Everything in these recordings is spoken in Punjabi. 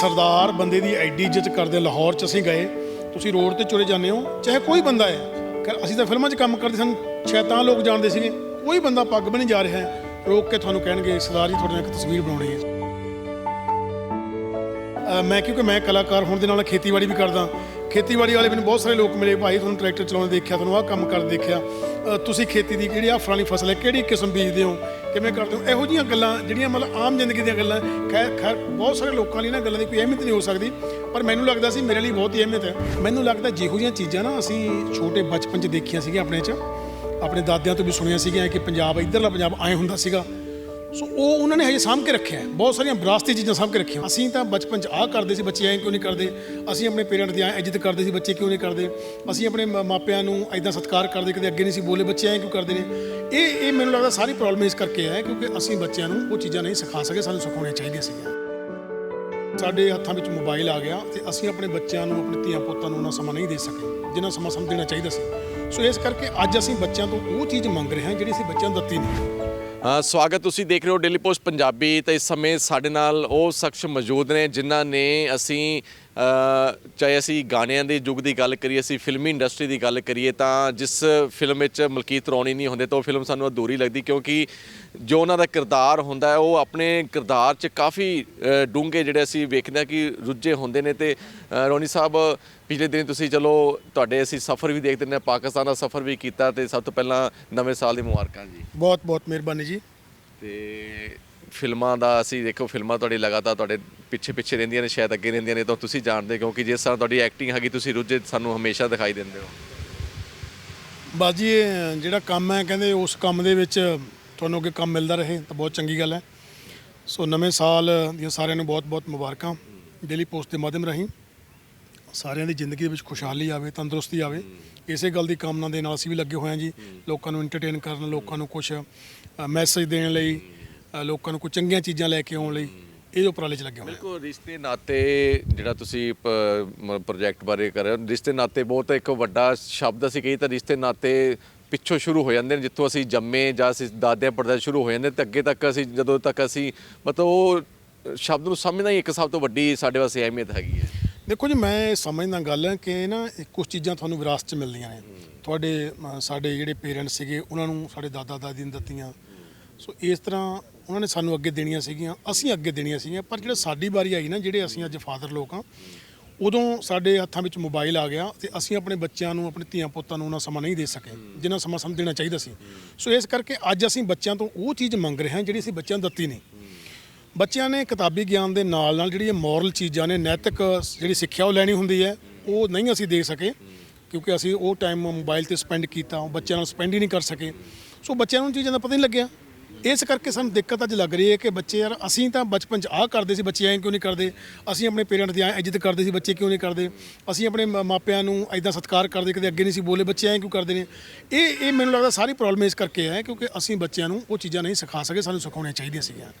ਸਰਦਾਰ ਬੰਦੇ ਦੀ ਐਡੀ ਇੱਜ਼ਤ ਕਰਦੇ ਲਾਹੌਰ ਚ ਅਸੀਂ ਗਏ, ਤੁਸੀਂ ਰੋਡ ਤੇ ਚੁਰੇ ਜਾਂਦੇ ਹੋ, ਚਾਹੇ ਕੋਈ ਬੰਦਾ ਹੈ ਕਿ ਅਸੀਂ ਤਾਂ ਫਿਲਮਾਂ 'ਚ ਕੰਮ ਕਰਦੇ ਸਨ, ਸ਼ੈਤਾਨ ਲੋਕ ਜਾਣਦੇ ਸੀਗੇ, ਕੋਈ ਬੰਦਾ ਪੱਗ ਬਣੀ ਜਾ ਰਿਹਾ ਹੈ ਰੋਕ ਕੇ ਤੁਹਾਨੂੰ ਕਹਿਣਗੇ, ਸਰਦਾਰ ਜੀ, ਤੁਹਾਡੇ ਨਾਲ ਇੱਕ ਤਸਵੀਰ ਬਣਾਉਣੀ ਹੈ। ਮੈਂ ਕਿਉਂਕਿ ਮੈਂ ਕਲਾਕਾਰ ਹੋਣ ਦੇ ਨਾਲ ਖੇਤੀਬਾੜੀ ਵੀ ਕਰਦਾ ਖੇਤੀਬਾੜੀ ਵਾਲੇ ਮੈਨੂੰ ਬਹੁਤ ਸਾਰੇ ਲੋਕ ਮਿਲੇ, ਭਾਈ ਤੁਹਾਨੂੰ ਟਰੈਕਟਰ ਚਲਾਉਂਦੇ ਦੇਖਿਆ, ਤੁਹਾਨੂੰ ਆਹ ਕੰਮ ਕਰਦੇ ਦੇਖਿਆ। ਤੁਸੀਂ ਖੇਤੀ ਦੀ ਕਿਹੜੀ ਆ ਫਲਾਣੀ ਫਸਲ ਹੈ, ਕਿਹੜੀ ਕਿਸਮ ਬੀਜਦੇ ਹੋ? ਕਿਵੇਂ ਕਰਦੇ ਹੋ? ਇਹੋ ਜਿਹੀਆਂ ਗੱਲਾਂ, ਜਿਹੜੀਆਂ ਮਤਲਬ ਆਮ ਜ਼ਿੰਦਗੀ ਦੀਆਂ ਗੱਲਾਂ, ਖੈਰ ਖੈਰ, ਬਹੁਤ ਸਾਰੇ ਲੋਕਾਂ ਲਈ ਨਾ ਗੱਲਾਂ ਦੀ ਕੋਈ ਅਹਿਮੀਅਤ ਨਹੀਂ ਹੋ ਸਕਦੀ, ਪਰ ਮੈਨੂੰ ਲੱਗਦਾ ਸੀ ਮੇਰੇ ਲਈ ਬਹੁਤ ਹੀ ਅਹਿਮੀਅਤ ਹੈ। ਮੈਨੂੰ ਲੱਗਦਾ ਜਿਹੋ ਜਿਹੀਆਂ ਚੀਜ਼ਾਂ ਨਾ ਅਸੀਂ ਛੋਟੇ ਬਚਪਨ 'ਚ ਦੇਖੀਆਂ ਸੀਗੀਆਂ ਆਪਣੇ 'ਚ, ਆਪਣੇ ਦਾਦਿਆਂ ਤੋਂ ਵੀ ਸੁਣੀਆਂ ਸੀਗੀਆਂ ਕਿ ਪੰਜਾਬ, ਇੱਧਰਲਾ ਪੰਜਾਬ ਐਂ ਹੁੰਦਾ ਸੀਗਾ। ਸੋ ਉਹ ਉਹਨਾਂ ਨੇ ਹਜੇ ਸਾਂਭ ਕੇ ਰੱਖਿਆ ਬਹੁਤ ਸਾਰੀਆਂ ਵਿਰਾਸਤੀ ਚੀਜ਼ਾਂ ਸਾਂਭ ਕੇ ਰੱਖੀਆਂ। ਅਸੀਂ ਤਾਂ ਬਚਪਨ 'ਚ ਆਹ ਕਰਦੇ ਸੀ, ਬੱਚੇ ਐਂ ਕਿਉਂ ਨਹੀਂ ਕਰਦੇ? ਅਸੀਂ ਆਪਣੇ ਪੇਰੈਂਟ ਦੀ ਐਂ ਇੱਜ਼ਤ ਕਰਦੇ ਸੀ, ਬੱਚੇ ਕਿਉਂ ਨਹੀਂ ਕਰਦੇ? ਅਸੀਂ ਆਪਣੇ ਮਾਪਿਆਂ ਨੂੰ ਐਦਾਂ ਸਤਿਕਾਰ ਕਰਦੇ, ਕਦੇ ਅੱਗੇ ਨਹੀਂ ਸੀ ਬੋਲੇ, ਬੱਚੇ ਐਂ ਕਿਉਂ ਕਰਦੇ ਨੇ? ਇਹ ਇਹ ਮੈਨੂੰ ਲੱਗਦਾ ਸਾਰੀ ਪ੍ਰੋਬਲਮ ਇਸ ਕਰਕੇ ਹੈ ਕਿਉਂਕਿ ਅਸੀਂ ਬੱਚਿਆਂ ਨੂੰ ਉਹ ਚੀਜ਼ਾਂ ਨਹੀਂ ਸਿਖਾ ਸਕੇ, ਸਾਨੂੰ ਸਿਖਾਉਣੀਆਂ ਚਾਹੀਦੀਆਂ ਸੀਗੀਆਂ। ਸਾਡੇ ਹੱਥਾਂ ਵਿੱਚ ਮੋਬਾਈਲ ਆ ਗਿਆ ਤੇ ਅਸੀਂ ਆਪਣੇ ਬੱਚਿਆਂ ਨੂੰ, ਆਪਣੇ ਧੀਆਂ ਪੁੱਤਾਂ ਨੂੰ ਉਹਨਾਂ ਸਮਾਂ ਨਹੀਂ ਦੇ ਸਕੇ, ਜਿੰਨਾ ਸਮਾਂ ਸਾਨੂੰ ਦੇਣਾ ਚਾਹੀਦਾ ਸੀ। ਸੋ ਇਸ ਕਰਕੇ ਅੱਜ ਅਸੀਂ ਬੱਚਿਆਂ ਤੋਂ ਉਹ ਚੀਜ਼ ਮੰਗ ਰਹੇ ਹਾਂ ਜਿਹੜੀ ਅਸੀਂ ਬੱਚਿਆਂ ਨੂੰ ਦਿੱਤੀ ਨਹੀਂ। ਸਵਾਗਤ ਤੁਸੀਂ ਦੇਖ ਰਹੇ ਹੋ ਡੇਲੀ ਪੋਸਟ ਪੰਜਾਬੀ ਤੇ ਇਸ ਸਮੇਂ ਸਾਡੇ ਨਾਲ ਉਹ ਸ਼ਖਸ ਮੌਜੂਦ ਨੇ ਜਿਨ੍ਹਾਂ ਨੇ ਅਸੀਂ ਚਾਹੇ ਅਸੀਂ ਗਾਣਿਆਂ ਦੇ ਯੁੱਗ ਦੀ ਗੱਲ ਕਰੀਏ ਅਸੀਂ ਫਿਲਮੀ ਇੰਡਸਟਰੀ ਦੀ ਗੱਲ ਕਰੀਏ ਤਾਂ ਜਿਸ ਫਿਲਮ ਵਿੱਚ ਮਲਕੀਤ ਰੌਣੀ ਨਹੀਂ ਹੁੰਦੇ ਤਾਂ ਉਹ ਫਿਲਮ ਸਾਨੂੰ ਅਧੂਰੀ ਲੱਗਦੀ ਕਿਉਂਕਿ ਜੋ ਉਹਨਾਂ ਦਾ ਕਿਰਦਾਰ ਹੁੰਦਾ ਹੈ ਉਹ ਆਪਣੇ ਕਿਰਦਾਰ 'ਚ ਕਾਫੀ ਡੂੰਘੇ ਜਿਹੜੇ ਅਸੀਂ ਵੇਖਦੇ ਹਾਂ ਕਿ ਰੁੱਝੇ ਹੁੰਦੇ ਨੇ ਤੇ ਰੌਣੀ ਸਾਹਿਬ ਪਿਛਲੇ ਦਿਨ ਤੁਸੀਂ ਚਲੋ ਤੁਹਾਡੇ ਅਸੀਂ ਸਫ਼ਰ ਵੀ ਦੇਖਦੇ ਨੇ ਪਾਕਿਸਤਾਨ ਦਾ ਸਫ਼ਰ ਵੀ ਕੀਤਾ ਤੇ ਸਭ ਤੋਂ ਪਹਿਲਾਂ ਨਵੇਂ ਸਾਲ ਦੀ ਮੁਬਾਰਕਾਂ ਜੀ। ਬਹੁਤ ਬਹੁਤ ਮਿਹਰਬਾਨੀ ਜੀ। ਤੇ ਫਿਲਮਾਂ ਦਾ ਅਸੀਂ ਦੇਖੋ, ਫਿਲਮਾਂ ਤੁਹਾਡੀ ਲਗਾਤਾਰ ਤੁਹਾਡੇ ਪਿੱਛੇ ਪਿੱਛੇ ਰਹਿੰਦੀਆਂ ਨੇ, ਸ਼ਾਇਦ ਅੱਗੇ ਰਹਿੰਦੀਆਂ ਨੇ, ਤਾਂ ਤੁਸੀਂ ਜਾਣਦੇ ਕਿਉਂਕਿ ਜਿਸ ਤਰ੍ਹਾਂ ਤੁਹਾਡੀ ਐਕਟਿੰਗ ਹੈਗੀ, ਤੁਸੀਂ ਰੁੱਝੇ ਸਾਨੂੰ ਹਮੇਸ਼ਾ ਦਿਖਾਈ ਦਿੰਦੇ ਹੋ। ਬਸ ਜੀ ਇਹ ਜਿਹੜਾ ਕੰਮ ਹੈ, ਕਹਿੰਦੇ ਉਸ ਕੰਮ ਦੇ ਵਿੱਚ ਤੁਹਾਨੂੰ ਅੱਗੇ ਕੰਮ ਮਿਲਦਾ ਰਹੇ, ਤਾਂ ਬਹੁਤ ਚੰਗੀ ਗੱਲ ਹੈ। ਸੋ ਨਵੇਂ ਸਾਲ ਦੀਆਂ ਸਾਰਿਆਂ ਨੂੰ ਬਹੁਤ-ਬਹੁਤ ਮੁਬਾਰਕਾਂ ਡੇਲੀ ਪੋਸਟ ਦੇ ਮਾਧਿਅਮ ਰਾਹੀਂ। ਸਾਰਿਆਂ ਦੀ ਜ਼ਿੰਦਗੀ ਵਿੱਚ ਖੁਸ਼ਹਾਲੀ ਆਵੇ, ਤੰਦਰੁਸਤੀ ਆਵੇ। ਇਸੇ ਗੱਲ ਦੀ ਕਾਮਨਾ ਦੇ ਨਾਲ ਅਸੀਂ ਵੀ ਲੱਗੇ ਹੋਏ ਹਾਂ ਜੀ, ਲੋਕਾਂ ਨੂੰ ਐਂਟਰਟੇਨ ਕਰਨ, ਲੋਕਾਂ ਨੂੰ ਕੁਝ ਮੈਸੇਜ ਦੇਣ ਲਈ। ਅ, ਲੋਕਾਂ ਨੂੰ ਕੁਝ ਚੰਗੀਆਂ ਚੀਜ਼ਾਂ ਲੈ ਕੇ ਆਉਣ ਲਈ ਇਹ ਉਪਰਾਲੇ 'ਚ ਲੱਗੇ ਹੋਏ ਹਾਂ ਬਿਲਕੁਲ ਰਿਸ਼ਤੇ ਨਾਤੇ ਜਿਹੜਾ ਤੁਸੀਂ ਪ੍ਰੋਜੈਕਟ ਬਾਰੇ ਕਰ ਰਹੇ ਹੋ ਰਿਸ਼ਤੇ ਨਾਤੇ ਬਹੁਤ ਇੱਕ ਵੱਡਾ ਸ਼ਬਦ ਅਸੀਂ ਕਹੀ ਤਾਂ ਰਿਸ਼ਤੇ ਨਾਤੇ ਪਿੱਛੋਂ ਸ਼ੁਰੂ ਹੋ ਜਾਂਦੇ ਨੇ ਜਿੱਥੋਂ ਅਸੀਂ ਜੰਮੇ ਜਾਂ ਅਸੀਂ ਦਾਦਿਆਂ ਪੜਦਾਦੇ ਸ਼ੁਰੂ ਹੋ ਜਾਂਦੇ ਤੇ ਅੱਗੇ ਤੱਕ ਅਸੀਂ ਜਦੋਂ ਤੱਕ ਅਸੀਂ ਮਤਲਬ ਉਹ ਸ਼ਬਦ ਨੂੰ ਸਮਝਣਾ ਹੀ ਇੱਕ ਸਭ ਤੋਂ ਵੱਡੀ ਸਾਡੇ ਵਾਸਤੇ ਅਹਿਮੀਅਤ ਹੈਗੀ ਹੈ। ਦੇਖੋ ਜੀ ਮੈਂ ਇਹ ਸਮਝਦਾ ਗੱਲ ਹੈ ਕਿ ਨਾ ਕੁਝ ਚੀਜ਼ਾਂ ਤੁਹਾਨੂੰ ਵਿਰਾਸਤ 'ਚ ਮਿਲਦੀਆਂ ਨੇ। ਤੁਹਾਡੇ ਅ, ਸਾਡੇ ਜਿਹੜੇ ਪੇਰੈਂਟਸ ਸੀਗੇ ਉਹਨਾਂ ਨੂੰ ਸਾਡੇ ਦਾਦਾ ਦਾਦੀ ਨੇ ਦਿੱਤੀਆਂ। ਸੋ ਇਸ ਤਰ੍ਹਾਂ ਉਹਨਾਂ ਨੇ ਸਾਨੂੰ ਅੱਗੇ ਦੇਣੀਆਂ ਸੀਗੀਆਂ, ਅਸੀਂ ਅੱਗੇ ਦੇਣੀਆਂ ਸੀਗੀਆਂ, ਪਰ ਜਿਹੜਾ ਸਾਡੀ ਵਾਰੀ ਆਈ ਨਾ, ਜਿਹੜੇ ਅਸੀਂ ਅੱਜ ਫਾਦਰ ਲੋਕ ਆ ਉਦੋਂ ਸਾਡੇ ਹੱਥਾਂ ਵਿੱਚ ਮੋਬਾਈਲ ਆ ਗਿਆ ਤੇ ਅਸੀਂ ਆਪਣੇ ਬੱਚਿਆਂ ਨੂੰ, ਆਪਣੇ ਧੀਆਂ ਪੁੱਤਾਂ ਨੂੰ ਉਹਨਾਂ ਸਮਾਂ ਨਹੀਂ ਦੇ ਸਕੇ ਜਿੰਨਾ ਸਮਾਂ ਸਾਨੂੰ ਦੇਣਾ ਚਾਹੀਦਾ ਸੀ। ਸੋ ਇਸ ਕਰਕੇ ਅੱਜ ਅਸੀਂ ਬੱਚਿਆਂ ਤੋਂ ਉਹ ਚੀਜ਼ ਮੰਗ ਰਹੇ ਹਾਂ, ਜਿਹੜੀ ਅਸੀਂ ਬੱਚਿਆਂ ਨੂੰ ਦਿੱਤੀ ਨਹੀਂ। ਬੱਚਿਆਂ ਨੇ ਕਿਤਾਬੀ ਗਿਆਨ ਦੇ ਨਾਲ ਨਾਲ ਜਿਹੜੀ ਇਹ ਮੋਰਲ ਚੀਜ਼ਾਂ ਨੇ, ਨੈਤਿਕ ਜਿਹੜੀ ਸਿੱਖਿਆ ਉਹ ਲੈਣੀ ਹੁੰਦੀ ਹੈ, ਉਹ ਨਹੀਂ ਅਸੀਂ ਦੇ ਸਕੇ, ਕਿਉਂਕਿ ਅਸੀਂ ਉਹ ਟਾਈਮ ਮੋਬਾਈਲ ਤੇ ਸਪੈਂਡ ਕੀਤਾ ਬੱਚਿਆਂ ਨਾਲ ਸਪੈਂਡ ਹੀ ਨਹੀਂ ਕਰ ਸਕੇ। ਸੋ ਬੱਚਿਆਂ ਨੂੰ ਚੀਜ਼ਾਂ ਦਾ ਪਤਾ ਨਹੀਂ ਲੱਗਿਆ। ਇਸ ਕਰਕੇ ਸਾਨੂੰ ਦਿੱਕਤ ਅੱਜ ਲੱਗ ਰਹੀ ਹੈ ਕਿ ਬੱਚੇ ਯਾਰ, ਅਸੀਂ ਤਾਂ ਬਚਪਨ 'ਚ ਆਹ ਕਰਦੇ ਸੀ, ਬੱਚੇ ਐਂ ਕਿਉਂ ਨਹੀਂ ਕਰਦੇ? ਅਸੀਂ ਆਪਣੇ ਪੇਰੈਂਟ ਦੀ ਐਂ ਇੱਜ਼ਤ ਕਰਦੇ ਸੀ, ਬੱਚੇ ਕਿਉਂ ਨਹੀਂ ਕਰਦੇ? ਅਸੀਂ ਆਪਣੇ ਮ- ਮਾਪਿਆਂ ਨੂੰ ਐਦਾਂ ਸਤਿਕਾਰ ਕਰਦੇ, ਕਦੇ ਅੱਗੇ ਨਹੀਂ ਸੀ ਬੋਲੇ, ਬੱਚੇ ਐਂ ਕਿਉਂ ਕਰਦੇ ਨੇ? ਇਹ ਇਹ ਮੈਨੂੰ ਲੱਗਦਾ ਸਾਰੀ ਪ੍ਰੋਬਲਮ ਇਸ ਕਰਕੇ ਹੈ, ਕਿਉਂਕਿ ਅਸੀਂ ਬੱਚਿਆਂ ਨੂੰ ਉਹ ਚੀਜ਼ਾਂ ਨਹੀਂ ਸਿਖਾ ਸਕੇ, ਸਾਨੂੰ ਸਿਖਾਉਣੀਆਂ ਚਾਹੀਦੀਆਂ ਸੀਗੀਆਂ।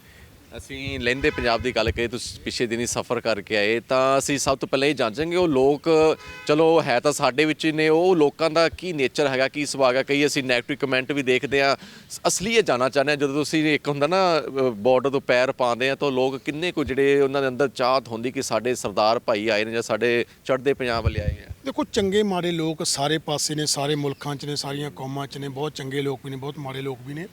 ਅਸੀਂ ਲਹਿੰਦੇ ਪੰਜਾਬ ਦੀ ਗੱਲ ਕਰੀਏ, ਤੁਸੀਂ ਪਿਛਲੇ ਦਿਨੀ ਸਫ਼ਰ ਕਰਕੇ ਆਏ, ਤਾਂ ਅਸੀਂ ਸਭ ਤੋਂ ਪਹਿਲਾਂ ਇਹ ਜਾਣਾਂਗੇ, ਉਹ ਲੋਕ, ਚਲੋ ਹੈ ਤਾਂ ਸਾਡੇ ਵਿੱਚ ਹੀ ਨੇ, ਉਹ ਲੋਕਾਂ ਦਾ ਕੀ ਨੇਚਰ ਹੈਗਾ, ਕੀ ਸੁਭਾਅ ਹੈ ਕਈ ਅਸੀਂ ਨੈਗੇਟਿਵ ਕਮੈਂਟ ਵੀ ਦੇਖਦੇ ਆ ਅਸਲੀ ਇਹ ਜਾਣਾ ਚਾਹੁੰਦੇ ਆ ਜਦੋਂ ਤੁਸੀਂ ਇੱਕ ਹੁੰਦਾ ਨਾ ਬਾਰਡਰ ਤੋਂ ਪੈਰ ਪਾਉਂਦੇ ਆ ਤਾਂ ਲੋਕ ਕਿੰਨੇ ਕੁ ਜਿਹੜੇ ਉਹਨਾਂ ਦੇ ਅੰਦਰ ਚਾਹਤ ਹੁੰਦੀ ਕਿ ਸਾਡੇ ਸਰਦਾਰ ਭਾਈ ਆਏ ਨੇ ਜਾਂ ਸਾਡੇ ਚੜ੍ਹਦੇ ਪੰਜਾਬ ਵਾਲੇ ਆਏ ਆ ਦੇਖੋ, ਚੰਗੇ ਮਾੜੇ ਲੋਕ ਸਾਰੇ ਪਾਸੇ ਨੇ, ਸਾਰੇ ਮੁਲਕਾਂ 'ਚ ਨੇ, ਸਾਰੀਆਂ ਕੌਮਾਂ 'ਚ ਨੇ, ਬਹੁਤ ਚੰਗੇ ਲੋਕ ਵੀ ਨੇ, ਬਹੁਤ ਮਾੜੇ ਲੋਕ ਵੀ ਨੇ।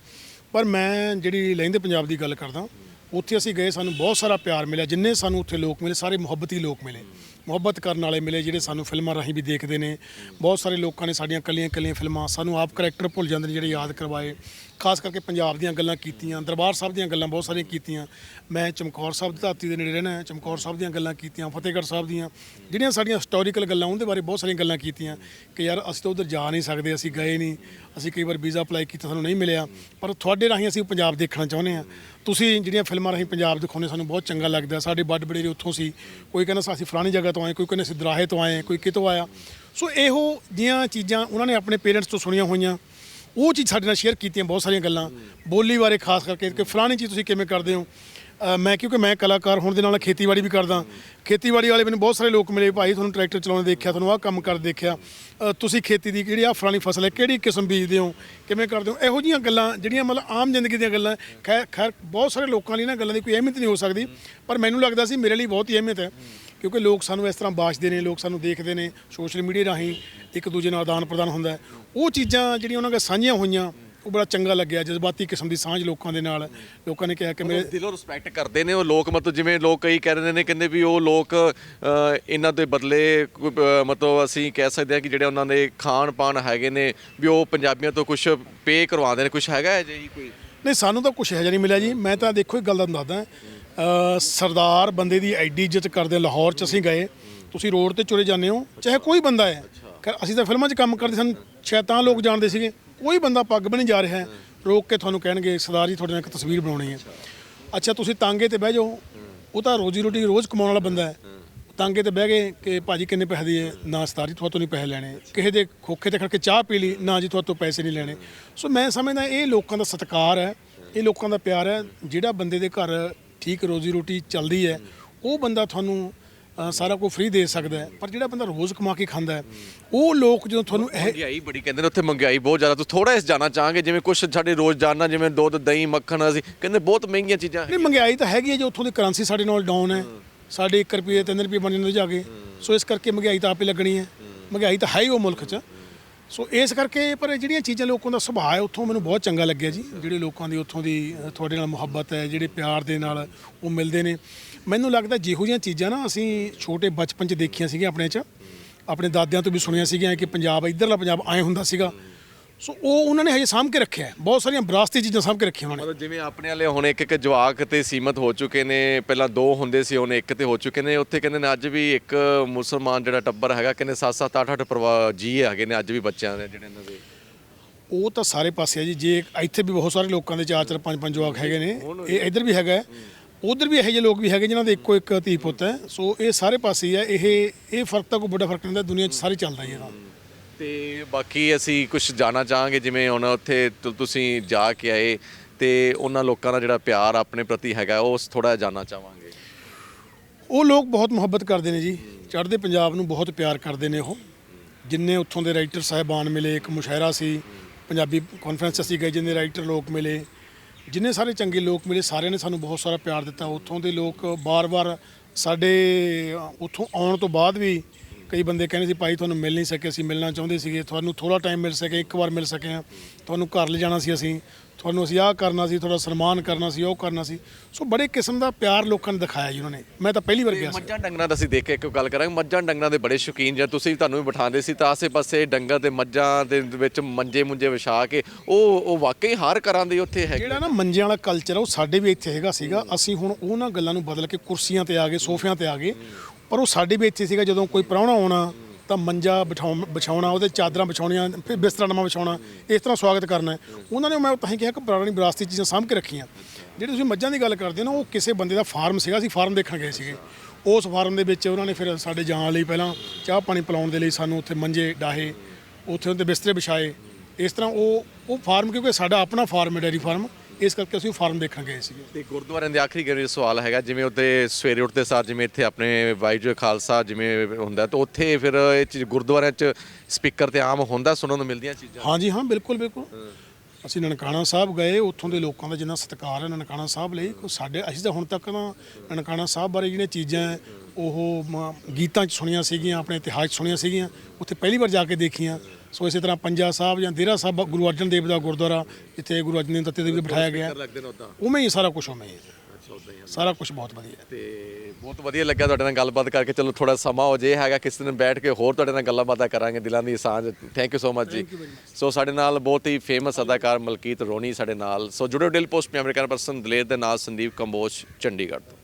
ਪਰ ਮੈਂ ਜਿਹੜੀ ਲਹਿੰਦੇ ਪੰਜਾਬ ਦੀ ਗੱਲ ਕਰਦਾ ਉੱਥੇ ਅਸੀਂ ਗਏ, ਸਾਨੂੰ ਬਹੁਤ ਸਾਰਾ ਪਿਆਰ ਮਿਲਿਆ, ਜਿੰਨੇ ਸਾਨੂੰ ਉੱਥੇ ਲੋਕ ਮਿਲੇ, ਸਾਰੇ ਮੁਹੱਬਤੀ ਲੋਕ ਮਿਲੇ। ਮੁਹੱਬਤ ਕਰਨ ਵਾਲੇ ਮਿਲੇ, ਜਿਹੜੇ ਸਾਨੂੰ ਫਿਲਮਾਂ ਰਾਹੀਂ ਵੀ ਦੇਖਦੇ ਨੇ। ਬਹੁਤ ਸਾਰੇ ਲੋਕਾਂ ਨੇ ਸਾਡੀਆਂ ਕੱਲੀਆਂ ਕੱਲੀਆਂ ਫਿਲਮਾਂ, ਸਾਨੂੰ ਆਪ ਕਰੈਕਟਰ ਭੁੱਲ ਜਾਂਦੇ ਨੇ, ਜਿਹੜੇ ਯਾਦ ਕਰਵਾਏ। ਖਾਸ ਕਰਕੇ ਪੰਜਾਬ ਦੀਆਂ ਗੱਲਾਂ ਕੀਤੀਆਂ, ਦਰਬਾਰ ਸਾਹਿਬ ਦੀਆਂ ਗੱਲਾਂ ਬਹੁਤ ਸਾਰੀਆਂ ਕੀਤੀਆਂ। ਮੈਂ ਚਮਕੌਰ ਸਾਹਿਬ ਦੀ ਧਰਤੀ ਦੇ ਨੇੜੇ ਰਹਿਣਾ ਚਮਕੌਰ ਸਾਹਿਬ ਦੀਆਂ ਗੱਲਾਂ ਕੀਤੀਆਂ, ਫਤਿਹਗੜ੍ਹ ਸਾਹਿਬ ਦੀਆਂ। ਜਿਹੜੀਆਂ ਸਾਡੀਆਂ ਹਿਸਟੋਰੀਕਲ ਗੱਲਾਂ, ਉਹਦੇ ਬਾਰੇ ਬਹੁਤ ਸਾਰੀਆਂ ਗੱਲਾਂ ਕੀਤੀਆਂ ਕਿ ਯਾਰ ਅਸੀਂ ਤਾਂ ਉਧਰ ਜਾ ਨਹੀਂ ਸਕਦੇ, ਅਸੀਂ ਗਏ ਨਹੀਂ, ਅਸੀਂ ਕਈ ਵਾਰ ਵੀਜ਼ਾ ਅਪਲਾਈ ਕੀਤਾ, ਸਾਨੂੰ ਨਹੀਂ ਮਿਲਿਆ। ਪਰ ਤੁਹਾਡੇ ਰਾਹੀਂ ਅਸੀਂ ਪੰਜਾਬ ਦੇਖਣਾ ਚਾਹੁੰਦੇ ਹਾਂ। ਤੁਸੀਂ ਜਿਹੜੀਆਂ ਫਿਲਮਾਂ ਰਾਹੀਂ ਪੰਜਾਬ ਦਿਖਾਉਂਦੇ ਸਾਨੂੰ ਬਹੁਤ ਚੰਗਾ ਲੱਗਦਾ। ਸਾਡੇ ਵੱਡ ਬੜੇਰੇ ਉੱਥੋਂ ਸੀ, ਕੋਈ ਕਹਿੰਦਾ ਅਸੀਂ ਫਲਾਣੀ ਜਗ੍ਹਾ ਤੋਂ ਆਏ, ਕੋਈ ਕਹਿੰਦਾ ਅਸੀਂ ਦਰਾਹੇ ਤੋਂ ਆਏ, ਕੋਈ ਕਿਤੋਂ ਆਇਆ। ਸੋ ਇਹੋ ਜਿਹੀਆਂ ਚੀਜ਼ਾਂ ਉਹਨਾਂ ਨੇ ਆਪਣੇ ਪੇਰੈਂਟਸ ਤੋਂ ਸੁਣੀਆਂ ਹੋਈਆਂ। ਉਹ ਚੀਜ਼ ਸਾਡੇ ਨਾਲ ਸ਼ੇਅਰ ਕੀਤੀਆਂ ਬਹੁਤ ਸਾਰੀਆਂ ਗੱਲਾਂ ਬੋਲੀ ਬਾਰੇ ਖਾਸ ਕਰਕੇ ਕਿ ਫਲਾਣੀ ਚੀਜ਼ ਤੁਸੀਂ ਕਿਵੇਂ ਕਰਦੇ ਹੋ? ਅ, ਮੈਂ ਕਿਉਂਕਿ ਮੈਂ ਕਲਾਕਾਰ ਹੋਣ ਦੇ ਨਾਲ ਖੇਤੀਬਾੜੀ ਵੀ ਕਰਦਾ। ਖੇਤੀਬਾੜੀ ਵਾਲੇ ਮੈਨੂੰ ਬਹੁਤ ਸਾਰੇ ਲੋਕ ਮਿਲੇ ਭਾਈ ਤੁਹਾਨੂੰ ਟਰੈਕਟਰ ਚਲਾਉਂਦੇ ਦੇਖਿਆ ਤੁਹਾਨੂੰ ਆਹ ਕੰਮ ਕਰਦੇ ਦੇਖਿਆ। ਅ, ਤੁਸੀਂ ਖੇਤੀ ਦੀ ਕਿਹੜੀ ਆਹ ਫਲਾਣੀ ਫਸਲ ਹੈ ਕਿਹੜੀ ਕਿਸਮ ਬੀਜਦੇ ਹੋ? ਕਿਵੇਂ ਕਰਦੇ ਹੋ? ਇਹੋ ਜਿਹੀਆਂ ਗੱਲਾਂ ਜਿਹੜੀਆਂ ਮਤਲਬ ਆਮ ਜ਼ਿੰਦਗੀ ਦੀਆਂ ਗੱਲਾਂ ਖੈਰ ਖੈਰ ਬਹੁਤ ਸਾਰੇ ਲੋਕਾਂ ਲਈ ਨਾ ਗੱਲਾਂ ਦੀ ਕੋਈ ਅਹਿਮੀਅਤ ਨਹੀਂ ਹੋ ਸਕਦੀ ਪਰ ਮੈਨੂੰ ਲੱਗਦਾ ਸੀ ਮੇਰੇ ਲਈ ਬਹੁਤ ਹੀ ਅਹਿਮੀਅਤ ਹੈ। ਕਿਉਂਕਿ ਲੋਕ ਸਾਨੂੰ ਇਸ ਤਰ੍ਹਾਂ ਬਾਸ਼ਦੇ ਨੇ ਲੋਕ ਸਾਨੂੰ ਦੇਖਦੇ ਨੇ ਸੋਸ਼ਲ ਮੀਡੀਆ ਰਾਹੀਂ ਇੱਕ ਦੂਜੇ ਨਾਲ ਆਦਾਨ ਪ੍ਰਦਾਨ ਹੁੰਦਾ ਹੈ। ਉਹ ਚੀਜ਼ਾਂ ਜਿਹੜੀਆਂ ਉਹਨਾਂ ਨਾਲ ਸਾਂਝੀਆਂ ਹੋਈਆਂ ਉਹ ਬੜਾ ਚੰਗਾ ਲੱਗਿਆ ਜਜ਼ਬਾਤੀ ਕਿਸਮ ਦੀ ਸਾਂਝ ਲੋਕਾਂ ਦੇ ਨਾਲ। ਲੋਕਾਂ ਨੇ ਕਿਹਾ ਕਿ ਮੇਰੇ ਦਿਲੋਂ ਰਿਸਪੈਕਟ ਕਰਦੇ ਨੇ ਉਹ ਲੋਕ ਮਤਲਬ ਜਿਵੇਂ ਲੋਕ ਕਈ ਕਹਿ ਰਹੇ ਨੇ ਕਹਿੰਦੇ ਵੀ ਉਹ ਲੋਕ ਇਹਨਾਂ ਦੇ ਬਦਲੇ ਮਤਲਬ ਅਸੀਂ ਕਹਿ ਸਕਦੇ ਹਾਂ ਕਿ ਜਿਹੜੇ ਉਹਨਾਂ ਦੇ ਖਾਣ ਪਾਣ ਹੈਗੇ ਨੇ ਵੀ ਉਹ ਪੰਜਾਬੀਆਂ ਤੋਂ ਕੁਝ ਪੇ ਕਰਵਾਉਂਦੇ ਨੇ। ਕੁਝ ਹੈਗਾ ਹੈ ਜੀ ਕੋਈ? ਨਹੀਂ ਸਾਨੂੰ ਤਾਂ ਕੁਝ ਜਿਹਾ ਨਹੀਂ ਮਿਲਿਆ ਜੀ। ਮੈਂ ਤਾਂ ਦੇਖੋ ਇੱਕ ਗੱਲ ਤੁਹਾਨੂੰ ਦੱਸਦਾ। ਸਰਦਾਰ ਬੰਦੇ ਦੀ ਐਡੀ ਇੱਜ਼ਤ ਕਰਦੇ ਲਾਹੌਰ ਚ ਅਸੀਂ ਗਏ। ਤੁਸੀਂ ਰੋਡ ਤੇ ਚੁਰੇ ਜਾਂਦੇ ਹੋ, ਚਾਹੇ ਕੋਈ ਬੰਦਾ ਹੈ। ਅਸੀਂ ਤਾਂ ਫਿਲਮਾਂ 'ਚ ਕੰਮ ਕਰਦੇ ਸਾਨੂੰ ਸ਼ਾਇਦ ਤਾਂ ਲੋਕ ਜਾਣਦੇ ਸੀਗੇ। ਕੋਈ ਬੰਦਾ ਪੱਗ ਬਣੀ ਜਾ ਰਿਹਾ ਹੈ। ਰੋਕ ਕੇ ਤੁਹਾਨੂੰ ਕਹਿਣਗੇ, ਸਰਦਾਰ ਜੀ, ਤੁਹਾਡੇ ਨਾਲ ਇੱਕ ਤਸਵੀਰ ਬਣਾਉਣੀ ਹੈ। ਅੱਛਾ, ਤੁਸੀਂ ਤਾਂਗੇ ਤੇ ਬਹਿ ਜਾਓ। ਉਹ ਤਾਂ ਰੋਜੀ ਰੋਟੀ ਰੋਜ਼ ਕਮਾਉਣ ਵਾਲਾ ਬੰਦਾ ਹੈ। ਤਾਂਗੇ ਤੇ ਬਹਿ ਗਏ ਕਿ, ਭਾਜੀ, ਕਿੰਨੇ ਪੈਸੇ ਦੀਏ ਨਾ, ਸਰਦਾਰ ਜੀ ਤੁਹਾਤੋਂ ਨਹੀਂ ਪੈਸੇ ਲੈਣੇ। ਕਿਸੇ ਦੇ ਖੋਖੇ ਤੇ ਖੜ ਕੇ ਚਾਹ ਪੀ ਲਈ, ਨਾ ਜੀ ਤੁਹਾਤੋਂ ਪੈਸੇ ਨਹੀਂ ਲੈਣੇ। ਸੋ ਮੈਂ ਸਮਝਦਾ, ਇਹ ਲੋਕਾਂ ਦਾ ਸਤਿਕਾਰ ਹੈ, ਇਹ ਲੋਕਾਂ ਦਾ ਪਿਆਰ ਹੈ। ਜਿਹੜਾ ਬੰਦੇ ਦੇ ਘਰ ਠੀਕ ਰੋਜੀ ਰੋਟੀ ਚੱਲਦੀ ਹੈ ਉਹ ਬੰਦਾ ਤੁਹਾਨੂੰ ਅ, ਸਾਰਾ ਕੁਝ ਫ੍ਰੀ ਦੇ ਸਕਦਾ ਹੈ। ਪਰ ਜਿਹੜਾ ਬੰਦਾ ਰੋਜ਼ ਕਮਾ ਕੇ ਖਾਂਦਾ ਹੈ ਉਹ ਲੋਕ ਜਦੋਂ ਤੁਹਾਨੂੰ ਇਹ ਮਹਿੰਗਾਈ ਬੜੀ ਕਹਿੰਦੇ ਨੇ ਉੱਥੇ ਮਹਿੰਗਾਈ ਬਹੁਤ ਜ਼ਿਆਦਾ। ਤੁਸੀਂ ਥੋੜਾ ਇਸ ਜਾਣਾ ਚਾਹਾਂਗੇ ਜਿਵੇਂ ਕੁਝ ਸਾਡੇ ਰੋਜ਼ਾਨਾ ਜਿਵੇਂ ਦੁੱਧ ਦਹੀਂ ਮੱਖਣ ਅਸੀਂ ਕਹਿੰਦੇ ਬਹੁਤ ਮਹਿੰਗੀਆਂ ਚੀਜ਼ਾਂ। ਨਹੀਂ ਮਹਿੰਗਾਈ ਤਾਂ ਹੈਗੀ ਹੈ ਜੇ ਉੱਥੋਂ ਦੀ ਕਰੰਸੀ ਸਾਡੇ ਨਾਲ ਡਾਊਨ ਹੈ। ਸਾਡੇ 1 ਰੁਪਏ 3 ਰੁਪਏ ਬਣ ਜਾਂਦੇ ਜਾ ਕੇ। ਸੋ ਇਸ ਕਰਕੇ ਮਹਿੰਗਾਈ ਤਾਂ ਆਪੇ ਲੱਗਣੀ ਹੈ। ਮਹਿੰਗਾਈ ਤਾਂ ਹੈ ਹੀ ਉਹ ਮੁਲਕ 'ਚ। ਸੋ ਇਸ ਕਰਕੇ ਪਰ ਜਿਹੜੀਆਂ ਚੀਜ਼ਾਂ ਲੋਕਾਂ ਦਾ ਸੁਭਾਅ ਹੈ, ਉੱਥੋਂ ਮੈਨੂੰ ਬਹੁਤ ਚੰਗਾ ਲੱਗਿਆ ਜੀ। ਜਿਹੜੇ ਲੋਕਾਂ ਦੀ ਉੱਥੋਂ ਦੀ ਤੁਹਾਡੇ ਨਾਲ ਮੁਹੱਬਤ ਹੈ, ਜਿਹੜੇ ਪਿਆਰ ਦੇ ਨਾਲ ਉਹ ਮਿਲਦੇ ਨੇ। ਮੈਨੂੰ ਲੱਗਦਾ ਜਿਹੋ ਜਿਹੀਆਂ ਚੀਜ਼ਾਂ ਨਾ ਅਸੀਂ ਛੋਟੇ ਬਚਪਨ 'ਚ ਦੇਖੀਆਂ ਸੀਗੀਆਂ ਆਪਣੇ 'ਚ। ਆਪਣੇ ਦਾਦਿਆਂ ਤੋਂ ਵੀ ਸੁਣੀਆਂ ਸੀਗੀਆਂ ਕਿ ਪੰਜਾਬ, ਇੱਧਰਲਾ ਪੰਜਾਬ ਐ ਹੁੰਦਾ ਸੀਗਾ। ਸੋ ਉਹ ਉਹਨਾਂ ਨੇ ਹਜੇ ਸਾਂਭ ਕੇ ਰੱਖਿਆ ਹੈ। ਬਹੁਤ ਸਾਰੀਆਂ ਵਿਰਾਸਤੀ ਚੀਜ਼ਾਂ ਸਾਂਭ ਕੇ ਰੱਖੀਆਂ ਉਹਨਾਂ ਨੇ ਮਤਲਬ ਜਿਵੇਂ ਆਪਣੇ ਵਾਲੇ ਹੁਣ ਇੱਕ ਇੱਕ ਜਵਾਕ ਤੇ ਸੀਮਤ ਹੋ ਚੁੱਕੇ ਨੇ ਪਹਿਲਾਂ ਦੋ ਹੁੰਦੇ ਸੀ ਹੁਣ ਇੱਕ ਤੇ ਹੋ ਚੁੱਕੇ ਨੇ। ਉੱਥੇ ਕਹਿੰਦੇ ਨੇ ਅੱਜ ਵੀ ਇੱਕ ਮੁਸਲਮਾਨ ਜਿਹੜਾ ਟੱਬਰ ਹੈਗਾ ਕਹਿੰਦੇ 7-7 8-8 ਪਰਿਵਾਰ ਜੀ ਹੈਗੇ ਨੇ ਅੱਜ ਵੀ ਬੱਚਿਆਂ ਦੇ ਜਿਹੜੇ ਇਹਨਾਂ ਦੇ। ਉਹ ਤਾਂ ਸਾਰੇ ਪਾਸੇ ਹੈ ਜੀ। ਜੇ ਇੱਥੇ ਵੀ ਬਹੁਤ ਸਾਰੇ ਲੋਕਾਂ ਦੇ ਚਾਰ ਚਾਰ ਪੰਜ ਪੰਜ ਜਵਾਕ ਹੈਗੇ ਨੇ ਇਹ ਇੱਧਰ ਵੀ ਹੈਗਾ ਉਧਰ ਵੀ ਇਹੋ ਜਿਹੇ ਲੋਕ ਵੀ ਹੈਗੇ ਜਿਨ੍ਹਾਂ ਦੇ ਇੱਕੋ ਇੱਕ ਧੀ ਪੁੱਤ ਹੈ। ਸੋ ਇਹ ਸਾਰੇ ਪਾਸੇ ਹੀ ਹੈ ਇਹ ਇਹ ਫ਼ਰਕ ਤਾਂ ਕੋਈ ਵੱਡਾ ਫ਼ਰਕ ਨਹੀਂ ਹੁੰਦਾ ਦੁਨੀਆ 'ਚ ਸਾਰੇ ਚੱਲਦਾ ਹੀ ਤੇ ਬਾਕੀ ਅਸੀਂ ਕੁਝ ਜਾਣਾ ਚਾਹਾਂਗੇ ਜਿਵੇਂ ਹੁਣ ਉੱਥੇ ਤੁ- ਤੁਸੀਂ ਜਾ ਕੇ ਆਏ ਤੇ ਉਹਨਾਂ ਲੋਕਾਂ ਦਾ ਜਿਹੜਾ ਪਿਆਰ ਆਪਣੇ ਪ੍ਰਤੀ ਹੈਗਾ ਉਹ ਥੋੜਾ ਜਾਨਣਾ ਚਾਹਾਂਗੇ। ਉਹ ਲੋਕ ਬਹੁਤ ਮੁਹੱਬਤ ਕਰਦੇ ਨੇ ਜੀ। ਚੜ੍ਹਦੇ ਪੰਜਾਬ ਨੂੰ ਬਹੁਤ ਪਿਆਰ ਕਰਦੇ ਨੇ ਉਹ। ਜਿੰਨੇ ਉੱਥੋਂ ਦੇ ਰਾਈਟਰ ਸਾਹਿਬਾਨ ਮਿਲੇ ਇੱਕ ਮੁਸ਼ਾਇਰਾ ਸੀ ਪੰਜਾਬੀ ਕਾਨਫਰੰਸ ਅਸੀਂ ਗਏ ਜਿੰਨੇ ਰਾਈਟਰ ਲੋਕ ਮਿਲੇ ਜਿੰਨੇ ਸਾਰੇ ਚੰਗੇ ਲੋਕ ਮਿਲੇ ਸਾਰਿਆਂ ਨੇ ਸਾਨੂੰ ਬਹੁਤ ਸਾਰਾ ਪਿਆਰ ਦਿੱਤਾ। ਉੱਥੋਂ ਦੇ ਲੋਕ ਬਾਰ-ਬਾਰ ਸਾਡੇ ਅ, ਉੱਥੋਂ ਆਉਣ ਤੋਂ ਬਾਅਦ ਵੀ ਕਈ ਬੰਦੇ ਕਹਿੰਦੇ ਸੀ ਭਾਈ ਤੁਹਾਨੂੰ ਮਿਲ ਨਹੀਂ ਸਕੇ ਅਸੀਂ ਮਿਲਣਾ ਚਾਹੁੰਦੇ ਸੀਗੇ। ਤੁਹਾਨੂੰ ਥੋੜਾ ਟਾਈਮ ਮਿਲ ਸਕੇ ਇੱਕ ਵਾਰ ਮਿਲ ਸਕੇ ਹਾਂ। ਤੁਹਾਨੂੰ ਘਰ ਲੈ ਜਾਣਾ ਸੀ ਅਸੀਂ। ਤੁਹਾਨੂੰ ਅਸੀਂ ਆਹ ਕਰਨਾ ਸੀ ਤੁਹਾਡਾ ਸਨਮਾਨ ਕਰਨਾ ਸੀ ਉਹ ਕਰਨਾ ਸੀ। ਸੋ ਬੜੇ ਕਿਸਮ ਦਾ ਪਿਆਰ ਲੋਕਾਂ ਨੇ ਦਿਖਾਇਆ ਜੀ ਉਹਨਾਂ ਨੇ। ਮੈਂ ਤਾਂ ਪਹਿਲੀ ਵਾਰ ਗਿਆ ਸੀ। ਮੱਝਾਂ ਡੰਗਰਾਂ ਦਾ ਅਸੀਂ ਦੇਖਿਆ ਇੱਕ ਗੱਲ ਕਰਾਂਗੇ। ਮੱਝਾਂ ਡੰਗਰਾਂ ਦੇ ਬੜੇ ਸ਼ੌਕੀਨ ਜਾਂ ਤੁਸੀਂ ਤੁਹਾਨੂੰ ਵੀ ਬਿਠਾਉਂਦੇ ਸੀ ਤਾਂ ਆਸੇ-ਪਾਸੇ ਡੰਗਰ ਤੇ ਮੱਝਾਂ ਦੇ ਵਿੱਚ ਮੰਜੇ ਮੁੰਜੇ ਵਿਛਾ ਕੇ ਉਹ ਉਹ ਵਾਕਈ ਹਰ ਘਰਾਂ ਦੇ ਉੱਥੇ ਹੈਗੇ। ਜਿਹੜਾ ਨਾ ਮੰਜਿਆਂ ਵਾਲਾ ਕਲਚਰ ਆ ਉਹ ਸਾਡੇ ਵੀ ਇੱਥੇ ਹੈਗਾ ਸੀਗਾ। ਅਸੀਂ ਹੁਣ ਉਹਨਾਂ ਗੱਲਾਂ ਨੂੰ ਬਦਲ ਕੇ ਕੁਰਸੀਆਂ ਤੇ ਆ ਗਏ ਸੋਫਿਆਂ ਤੇ ਆ ਗਏ। ਪਰ ਉਹ ਸਾਡੇ ਵੀ ਇੱਥੇ ਸੀਗਾ, ਜਦੋਂ ਕੋਈ ਪ੍ਰਾਹੁਣਾ ਆਉਣਾ, ਤਾਂ ਮੰਜਾ ਬਿਠਾਉਣ ਵਿਛਾਉਣਾ ਉਹਦੇ ਚਾਦਰਾਂ ਵਿਛਾਉਣੀਆਂ ਫਿਰ ਬਿਸਤਰਾ ਨਵਾਂ ਵਿਛਾਉਣਾ ਇਸ ਤਰ੍ਹਾਂ ਸਵਾਗਤ ਕਰਨਾ ਉਹਨਾਂ ਨੇ ਮੈਂ ਤਾਂ ਹੀ ਕਿਹਾ ਕਿ ਪੁਰਾਣੀ ਵਿਰਾਸਤੀ ਚੀਜ਼ਾਂ ਸਾਂਭ ਕੇ ਰੱਖੀਆਂ। ਜਿਹੜੀ ਤੁਸੀਂ ਮੱਝਾਂ ਦੀ ਗੱਲ ਕਰਦੇ ਹੋ ਨਾ, ਉਹ ਕਿਸੇ ਬੰਦੇ ਦਾ ਫਾਰਮ ਸੀਗਾ, ਅਸੀਂ ਫਾਰਮ ਦੇਖਣ ਗਏ ਸੀਗੇ। ਉਸ ਫਾਰਮ ਦੇ ਵਿੱਚ ਉਹਨਾਂ ਨੇ ਫਿਰ ਸਾਡੇ ਜਾਣ ਲਈ ਪਹਿਲਾਂ ਚਾਹ ਪਾਣੀ ਪਿਲਾਉਣ ਦੇ ਲਈ ਸਾਨੂੰ ਉੱਥੇ ਮੰਜੇ, ਡਾਹੇ, ਉੱਥੇ ਉਹਦੇ ਬਿਸਤਰੇ ਵਿਛਾਏ ਇਸ ਤਰ੍ਹਾਂ ਉਹ ਉਹ ਫਾਰਮ, ਕਿਉਂਕਿ ਸਾਡਾ ਆਪਣਾ ਫਾਰਮ ਹੈ, ਡੈਰੀ ਫਾਰਮ। ਇਸ ਕਰਕੇ ਅਸੀਂ ਫਾਰਮ ਦੇਖਣ ਗਏ ਸੀਗੇ। ਤੇ ਗੁਰਦੁਆਰਿਆਂ ਦੇ ਆਖਰੀ ਗਰੇ ਸਵਾਲ ਹੈਗਾ ਜਿਵੇਂ ਉੱਤੇ ਸਵੇਰੇ ਉੱਠਦੇ ਸਾਰ ਜਿਵੇਂ ਇੱਥੇ ਆਪਣੇ ਵਾਹਿਗੁਰੂ ਖਾਲਸਾ ਜਿਵੇਂ ਹੁੰਦਾ ਤਾਂ ਉੱਥੇ ਫਿਰ ਇਹ ਚੀਜ਼ ਗੁਰਦੁਆਰਿਆਂ 'ਚ ਸਪੀਕਰ ਤੇ ਆਮ ਹੁੰਦਾ ਸੁਣਨ ਨੂੰ ਮਿਲਦੀਆਂ ਚੀਜ਼ਾਂ? ਹਾਂਜੀ ਹਾਂ ਬਿਲਕੁਲ ਬਿਲਕੁਲ। ਅਸੀਂ ਨਨਕਾਣਾ ਸਾਹਿਬ ਗਏ ਉੱਥੋਂ ਦੇ ਲੋਕਾਂ ਦਾ ਜਿੰਨਾ ਸਤਿਕਾਰ ਹੈ ਨਨਕਾਣਾ ਸਾਹਿਬ ਲਈ ਕੋਈ ਸਾਡੇ ਅਸੀਂ ਤਾਂ ਹੁਣ ਤੱਕ ਨਾ ਨਨਕਾਣਾ ਸਾਹਿਬ ਬਾਰੇ ਜਿਹੜੀਆਂ ਚੀਜ਼ਾਂ ਹੈ, ਉਹ ਮ- ਗੀਤਾਂ 'ਚ ਸੁਣੀਆਂ ਸੀਗੀਆਂ ਆਪਣੇ ਇਤਿਹਾਸ 'ਚ ਸੁਣੀਆਂ ਸੀਗੀਆਂ ਉੱਥੇ ਪਹਿਲੀ ਵਾਰ ਜਾ ਕੇ ਦੇਖੀਆਂ। ਸੋ ਇਸੇ ਤਰ੍ਹਾਂ ਪੰਜਾ ਸਾਹਿਬ ਜਾਂ ਦੇਰਾ ਸਾਹਿਬ ਗੁਰੂ ਅਰਜਨ ਦੇਵ ਦਾ ਗੁਰਦੁਆਰਾ ਜਿੱਥੇ ਗੁਰੂ ਅਰਜਨ ਦੇਵ ਤੱਤੇ ਦੇ ਵੀ ਬਿਠਾਇਆ ਗਿਆ। ਉਵੇਂ ਹੀ ਸਾਰਾ ਕੁਝ ਉਵੇਂ ਹੀ ਸਾਰਾ ਕੁਝ ਬਹੁਤ ਵਧੀਆ ਹੈ। ਤੇ ਬਹੁਤ ਵਧੀਆ ਲੱਗਿਆ ਤੁਹਾਡੇ ਨਾਲ ਗੱਲਬਾਤ ਕਰਕੇ। ਚਲੋ ਥੋੜਾ ਸਮਾਂ ਹੋ ਜੇ ਹੈਗਾ ਕਿਸੇ ਦਿਨ ਬੈਠ ਕੇ ਹੋਰ ਤੁਹਾਡੇ ਨਾਲ ਗੱਲਾਂ ਬਾਤਾਂ ਕਰਾਂਗੇ। ਦਿਲਾਂ ਦੀ ਸਾਂਝ। ਥੈਂਕ ਯੂ ਸੋ ਮਚ ਜੀ। ਸੋ ਸਾਡੇ ਨਾਲ ਬਹੁਤ ਹੀ ਫੇਮਸ ਅਦਾਕਾਰ ਮਲਕੀਤ ਰੋਣੀ ਸਾਡੇ ਨਾਲ। ਸੋ ਜੁੜੋ ਡੇਲ ਪੋਸਟ ਪੀ ਅਮਰੀਕਨ ਪਰਸਨ ਦਲੇਰ ਦੇ ਨਾਲ ਸੰਦੀਪ ਕੰਬੋਜ ਚੰਡੀਗੜ੍ਹ ਤੋਂ।